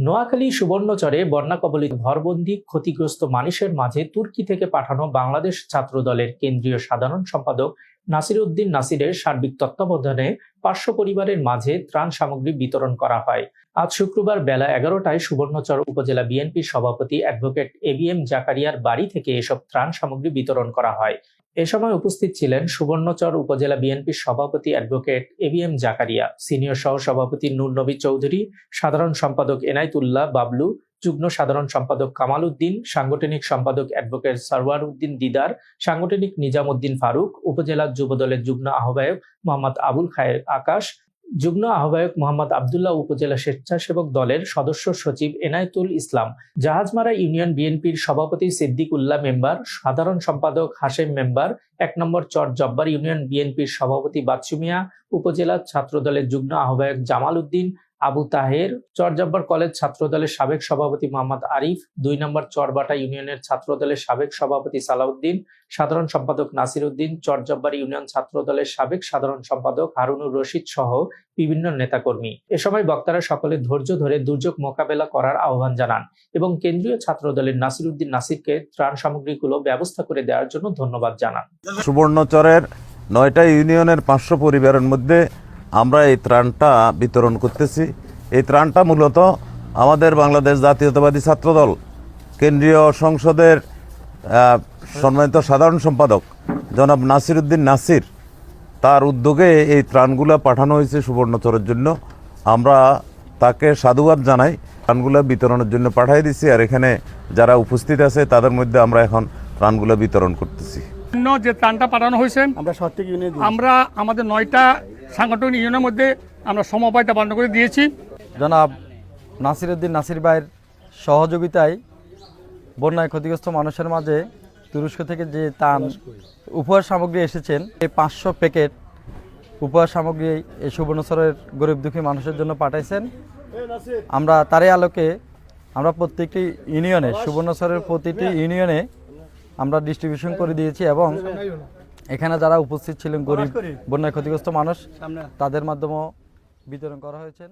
নোয়াখালী সুবর্ণচরে বন্যা কবলিত ঘরবন্দি ক্ষতিগ্রস্ত মানুষের মাঝে তুর্কি থেকে পাঠানো বাংলাদেশ ছাত্র দলের কেন্দ্রীয় সাধারণ সম্পাদক নাসির উদ্দিন নাসিরের সার্বিক তত্ত্বাবধানে পার্শ্ব পরিবারের মাঝে ত্রাণ সামগ্রী বিতরণ করা হয়। আজ শুক্রবার বেলা এগারোটায় সুবর্ণচর উপজেলা বিএনপির সভাপতি অ্যাডভোকেট এ বি এম জাকারিয়ার বাড়ি থেকে এসব ত্রাণ সামগ্রী বিতরণ করা হয়। এ সময় উপস্থিত ছিলেন সুবর্ণচর উপজেলা বিএনপির সভাপতি advocate A B M Zakaria, senior সহ সভাপতি নূর নবী চৌধুরী, সাধারণ সম্পাদক এনায়তুল্লাহ বাবলু, যুগ্ম সাধারণ সম্পাদক কামাল উদ্দিন, সাংগঠনিক সম্পাদক অ্যাডভোকেট সারওয়ার উদ্দিন দিদার, সাংগঠনিক নিজামুদ্দিন ফারুক, উপজেলা যুবদলের যুগ্ম আহ্বায়ক মোহাম্মদ আবুল খায়ের আকাশ যুগ্ম আহ্বায়ক মোহাম্মদ আবদুল্লাহ উপজেলা স্বেচ্ছাসেবক দলের সদস্য সচিব এনায়তুল ইসলাম, জাহাজমারা ইউনিয়ন বিএনপির সভাপতি সিদ্দিক উল্লাহ মেম্বার, সাধারণ সম্পাদক হাশেম মেম্বার, এক নম্বর চর জব্বার ইউনিয়ন বিএনপির সভাপতি বাচ্চুমিয়া উপজেলা ছাত্রদলের যুগ্ম আহ্বায়ক জামাল উদ্দিন আবু তাহের, চরজব্বার কলেজ ছাত্রদলের সাবেক সভাপতি মোহাম্মদ আরিফ, দুই নম্বর চরবাটা ইউনিয়নের ছাত্রদলের সাবেক সভাপতি সালাউদ্দিন, সাধারণ সম্পাদক নাসির উদ্দিন, চরজব্বার ইউনিয়ন ছাত্রদলের সাবেক সাধারণ সম্পাদক হারুনুর রশিদ সহ বিভিন্ন নেতাকর্মী। এ সময় বক্তারা সকলে ধৈর্য ধরে দুর্যোগ মোকাবেলা করার আহ্বান জানান এবং কেন্দ্রীয় ছাত্রদলের নাসির উদ্দিন নাসিরকে ত্রাণ সামগ্রীগুলো ব্যবস্থা করে দেওয়ার জন্য ধন্যবাদ জানান। সুবর্ণচরের নয়টা ইউনিয়নের পাঁচশো পরিবারের মধ্যে আমরা এই ত্রাণটা বিতরণ করতেছি। এই ত্রাণটা মূলত আমাদের বাংলাদেশ জাতীয়তাবাদী ছাত্রদল, কেন্দ্রীয় সংসদের সম্মানিত সাধারণ সম্পাদক জনাব নাসির উদ্দিন নাসির, তার উদ্যোগে এই ত্রাণগুলো পাঠানো হয়েছে সুবর্ণচরের জন্য। আমরা তাকে সাধুবাদ জানাই, ত্রাণগুলো বিতরণের জন্য পাঠিয়ে দিছি, আর এখানে যারা উপস্থিত আছে তাদের মধ্যে আমরা এখন ত্রাণগুলো বিতরণ করতেছি। যে ত্রাণটা পাঠানো হয়েছে আমরা সঠিক ইউনিয়ন আমরা আমাদের নয়টা সাংগঠনিক ইউনিয়নের মধ্যে আমরা সমবায়টা বন্ধ করে দিয়েছি। জনাব নাসিরউদ্দিন নাসির ভাইয়ের সহযোগিতায় বন্যায় ক্ষতিগ্রস্ত মানুষের মাঝে তুরস্ক থেকে যে তান উপহার সামগ্রী এসেছেন এই পাঁচশো প্যাকেট উপহার সামগ্রী এই সুবর্ণচরের গরিব দুঃখী মানুষের জন্য পাঠাইছেন। আমরা তারই আলোকে আমরা প্রত্যেকটি ইউনিয়নে সুবর্ণচরের প্রতিটি ইউনিয়নে আমরা ডিস্ট্রিবিউশন করে দিয়েছি এবং এখানে যারা উপস্থিত ছিলেন গরিব বন্যায় ক্ষতিগ্রস্ত মানুষ তাদের মাধ্যমেও বিতরণ করা হয়েছে।